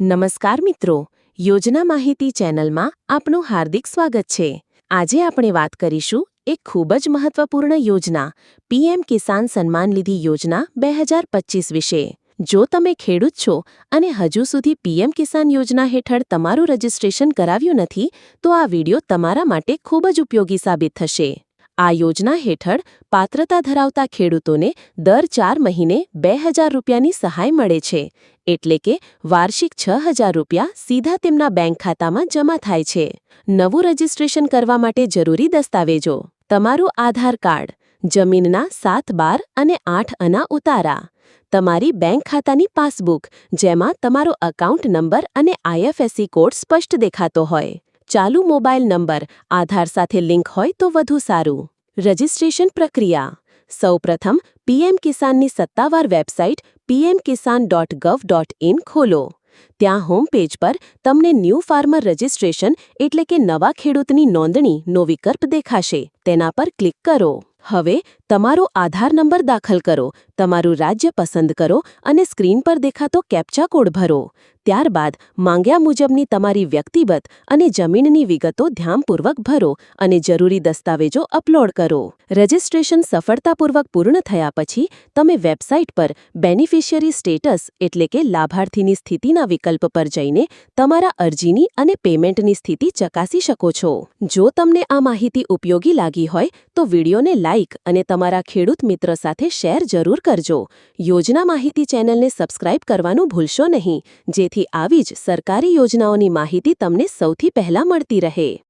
નમસ્કાર મિત્રો, યોજના માહિતી ચેનલમાં આપનું હાર્દિક સ્વાગત છે. આજે આપણે વાત કરીશું એક ખૂબ જ મહત્વપૂર્ણ યોજના, પીએમ કિસાન સન્માન નિધિ યોજના બે હજાર વિશે. જો તમે ખેડૂત છો અને હજુ સુધી પીએમ કિસાન યોજના હેઠળ તમારું રજિસ્ટ્રેશન કરાવ્યું નથી, તો આ વિડિયો તમારા માટે ખૂબ જ ઉપયોગી સાબિત થશે. આ યોજના હેઠળ પાત્રતા ધરાવતા ખેડૂતોને દર ચાર મહિને બે હજાર રૂપિયાની સહાય મળે છે. એટલે કે વાર્ષિક છ હજાર રૂપિયા સીધા તેમના બેંક ખાતામાં જમા થાય છે. નવું રજિસ્ટ્રેશન કરવા માટે જરૂરી દસ્તાવેજો, તમારું આધાર કાર્ડ, જમીનના સાત બાર અને આઠ અના ઉતારા, તમારી બેંક ખાતાની પાસબુક, જેમાં તમારો અકાઉન્ટ નંબર અને આઈએફએસસી કોડ સ્પષ્ટ દેખાતો હોય. ચાલુ મોબાઈલ નંબર, આધાર સાથે લિંક હોય તો વધુ સારું. રજિસ્ટ્રેશન પ્રક્રિયા. સૌપ્રથમ, પીએમ કિસાનની સત્તાવાર website, PM Kisan dot gov dot in ખોલો. ત્યાં હોમ પેજ પર તમને ન્યૂ ફાર્મર રજિસ્ટ્રેશન એટલે કે નવા ખેડૂતની નોંધણીનો વિકલ્પ દેખાશે. તેના પર ક્લિક કરો. હવે તમારો આધાર નંબર દાખલ કરો, તમારું રાજ્ય પસંદ કરો અને સ્ક્રીન પર દેખાતો કેપ્ચા કોડ ભરો. ત્યારબાદ માંગ્યા મુજબની તમારી વ્યક્તિગત અને જમીનની વિગતો ધ્યાનપૂર્વક ભરો અને જરૂરી દસ્તાવેજો અપલોડ કરો. રજિસ્ટ્રેશન સફળતાપૂર્વક પૂર્ણ થયા પછી તમે વેબસાઇટ પર બેનિફિશિયરી સ્ટેટસ એટલે કે લાભાર્થીની સ્થિતિના વિકલ્પ પર જઈને તમારા અરજીની અને પેમેન્ટની સ્થિતિ ચકાસી શકો છો. જો તમને આ માહિતી ઉપયોગી લાગી હોય તો વિડીયોને લાઇક અને તમારા ખેડૂત મિત્ર સાથે શેર જરૂર કરજો. યોજના માહિતી ચેનલને સબસ્ક્રાઇબ કરવાનું ભૂલશો નહીં. જેથી આવી જ સરકારી યોજનાઓની માહિતી તમને સૌથી પહેલા મળતી રહે.